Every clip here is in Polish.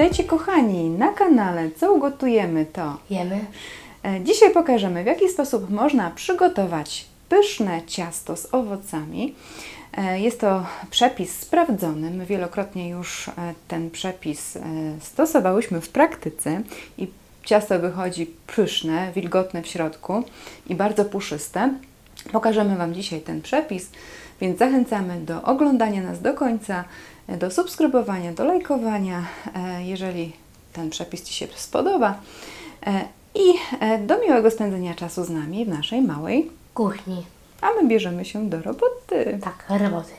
Witajcie kochani na kanale Co ugotujemy to. Jemy. E, Dzisiaj pokażemy w jaki sposób można przygotować pyszne ciasto z owocami. E, Jest to przepis sprawdzony. My wielokrotnie już e, ten przepis stosowałyśmy w praktyce i ciasto wychodzi pyszne, wilgotne w środku i bardzo puszyste. Pokażemy Wam dzisiaj ten przepis, więc zachęcamy do oglądania nas do końca, do subskrybowania, do lajkowania, e, jeżeli ten przepis Ci się spodoba. E, I e, do miłego spędzenia czasu z nami w naszej małej, Kuchni. a my bierzemy się do roboty. Tak, roboty.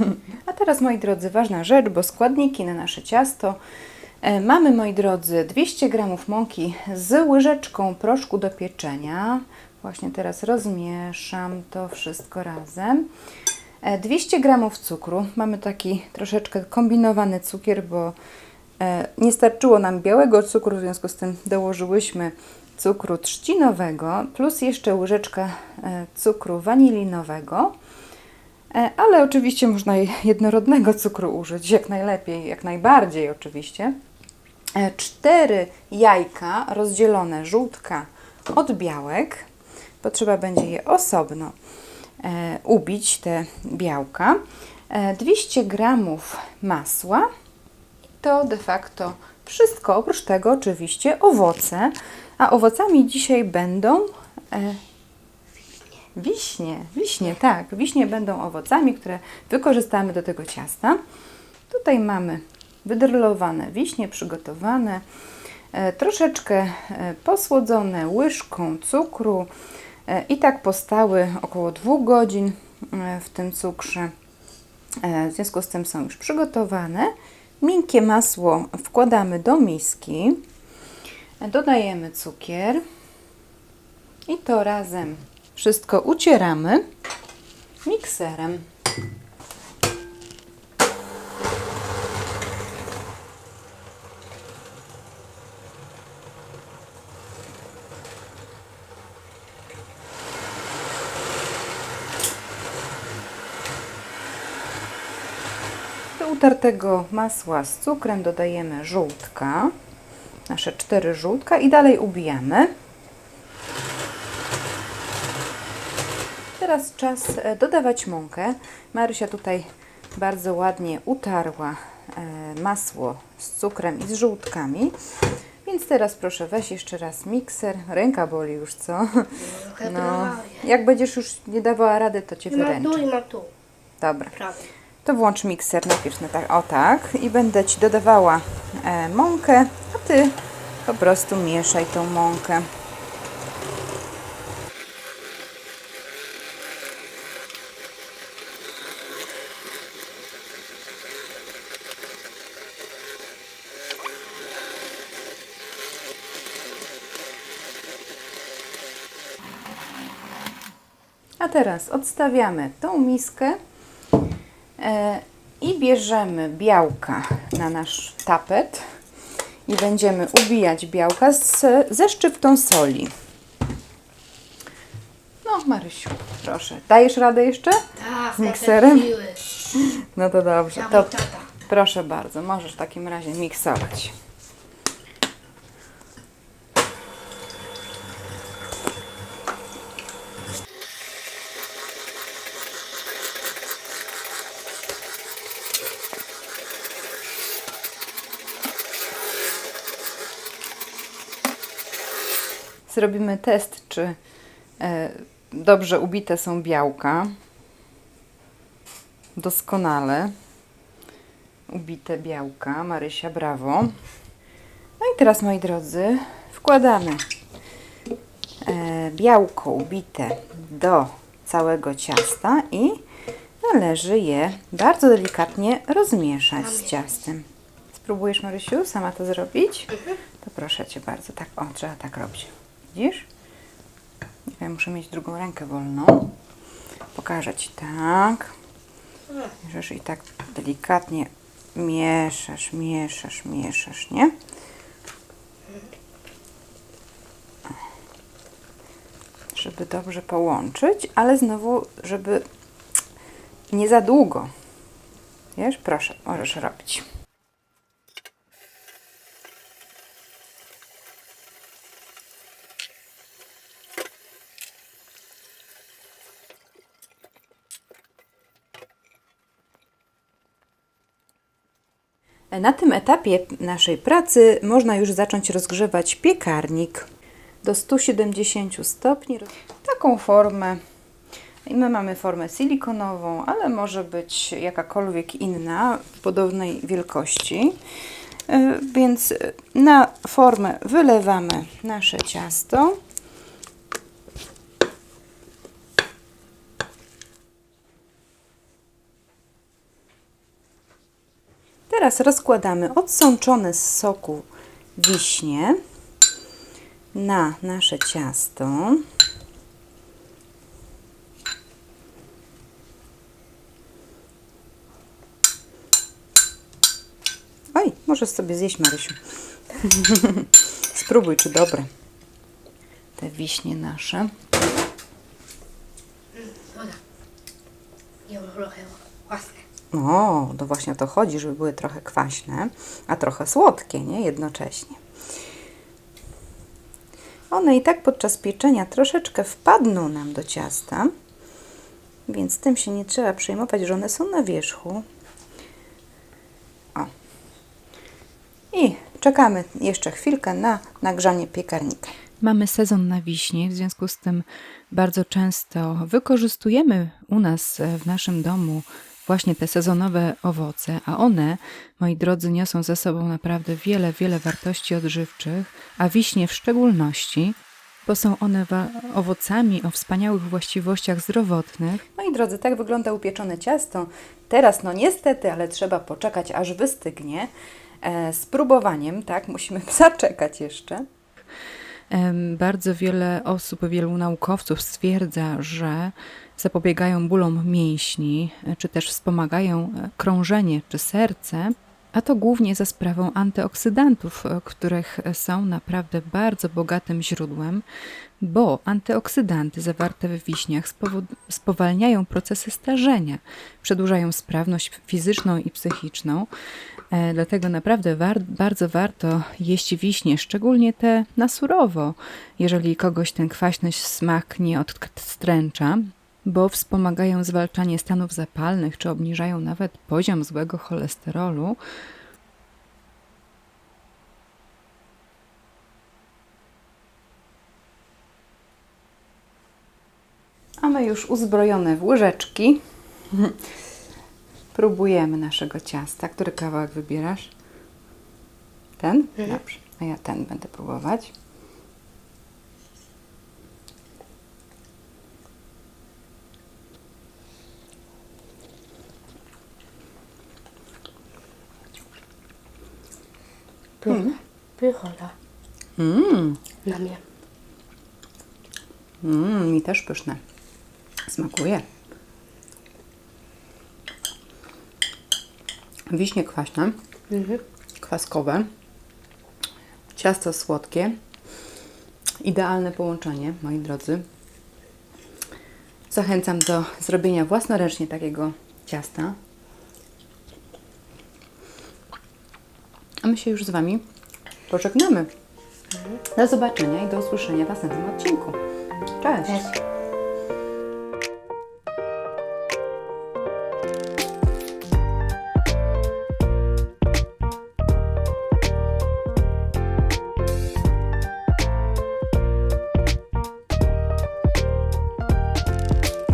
A teraz, moi drodzy, ważna rzecz, bo składniki na nasze ciasto. Mamy, moi drodzy, 200 g mąki z łyżeczką proszku do pieczenia. Właśnie teraz rozmieszam to wszystko razem. E, 200 g cukru. Mamy taki troszeczkę kombinowany cukier, bo e, nie starczyło nam białego cukru, w związku z tym dołożyłyśmy cukru trzcinowego, plus jeszcze łyżeczkę e, cukru wanilinowego. E, Ale oczywiście można jednorodnego cukru użyć, jak najlepiej, jak najbardziej oczywiście. E, Cztery jajka rozdzielone żółtka od białek. Potrzeba będzie je osobno e, ubić, te białka. E, 200 gramów masła. To de facto wszystko. Oprócz tego oczywiście owoce. A owocami dzisiaj będą e, Wiśnie, wiśnie, tak. Wiśnie będą owocami, które wykorzystamy do tego ciasta. Tutaj mamy wydrylowane wiśnie, przygotowane, e, troszeczkę e, posłodzone łyżką cukru e, i tak postały około 2 godzin e, w tym cukrze. E, w związku z tym są już przygotowane. Miękkie masło wkładamy do miski. E, Dodajemy cukier. I to razem wszystko ucieramy mikserem. Do utartego masła z cukrem dodajemy żółtka, nasze cztery żółtka i dalej ubijamy. Teraz czas e, dodawać mąkę. Marysia tutaj bardzo ładnie utarła e, masło z cukrem i z żółtkami. Więc teraz proszę weź jeszcze raz mikser. Ręka boli już, co? No, jak będziesz już nie dawała rady, to Cię I ma tu wyręczę. i ma tu. Dobra. Prawie. To włącz mikser najpierw na tak, o tak i będę Ci dodawała e, mąkę, a Ty po prostu mieszaj tą mąkę. A teraz odstawiamy tą miskę bierzemy białka na nasz tapet i będziemy ubijać białka z, ze szczyptą soli. No, Marysiu, proszę. Dajesz radę jeszcze? Tak, Z mikserem? te siły. No to dobrze. To proszę bardzo, możesz w takim razie miksować. Zrobimy test, czy e, dobrze ubite są białka. Doskonale ubite białka. Marysia, brawo. No i teraz, moi drodzy, wkładamy e, białko ubite do całego ciasta i należy je bardzo delikatnie rozmieszać z ciastem. Spróbujesz, Marysiu, sama to zrobić? To proszę Cię bardzo. Tak, o, trzeba tak robić. Widzisz? Ja muszę mieć drugą rękę wolną. Pokażę Ci tak. Bierzesz i tak delikatnie mieszasz, mieszasz, mieszasz, nie? Żeby dobrze połączyć, ale znowu, żeby nie za długo. Wiesz, proszę, możesz robić. Na tym etapie naszej pracy można już zacząć rozgrzewać piekarnik do 170 stopni. Taką formę. I my mamy formę silikonową, ale może być jakakolwiek inna podobnej wielkości. Y, Więc na formę wylewamy nasze ciasto. Teraz rozkładamy odsączone z soku wiśnie na nasze ciasto. Oj, możesz sobie zjeść, Marysiu. Spróbuj, czy dobre. Te wiśnie nasze. Nie trochę własne. O, to właśnie o to chodzi, żeby były trochę kwaśne, a trochę słodkie, nie? Jednocześnie. One i tak podczas pieczenia troszeczkę wpadną nam do ciasta, więc tym się nie trzeba przejmować, że one są na wierzchu. O. I czekamy jeszcze chwilkę na nagrzanie piekarnika. Mamy sezon na wiśnie, w związku z tym bardzo często wykorzystujemy u nas e, w naszym domu właśnie te sezonowe owoce, a one, moi drodzy, niosą ze sobą naprawdę wiele, wiele wartości odżywczych, a wiśnie w szczególności, bo są one owocami o wspaniałych właściwościach zdrowotnych, Moi drodzy, tak wygląda upieczone ciasto. Teraz, no niestety, ale trzeba poczekać, aż wystygnie. E, tak, musimy zaczekać jeszcze. Bardzo wiele osób, wielu naukowców stwierdza, że zapobiegają bólom mięśni, e, czy też wspomagają e, krążenie czy serce, a to głównie za sprawą antyoksydantów, e, których są naprawdę bardzo bogatym źródłem, bo antyoksydanty zawarte we wiśniach spowalniają procesy starzenia, przedłużają sprawność fizyczną i psychiczną. E, Dlatego naprawdę war, bardzo warto jeść wiśnie, szczególnie te na surowo, jeżeli kogoś ten kwaśny smak nie odstręcza, bo wspomagają zwalczanie stanów zapalnych czy obniżają nawet poziom złego cholesterolu. Mamy już uzbrojone w łyżeczki. Próbujemy naszego ciasta. Który kawałek wybierasz? Ten? Dobrze. A ja ten będę próbować. Pycha. Pycha Mmm, na mnie. mm, mi też pyszne. Smakuje. Wiśnie kwaśne, Mhm. kwaskowe, ciasto słodkie. Idealne połączenie, moi drodzy. Zachęcam do zrobienia własnoręcznie takiego ciasta. A my się już z Wami pożegnamy. Do zobaczenia i do usłyszenia w następnym odcinku. Cześć! Cześć.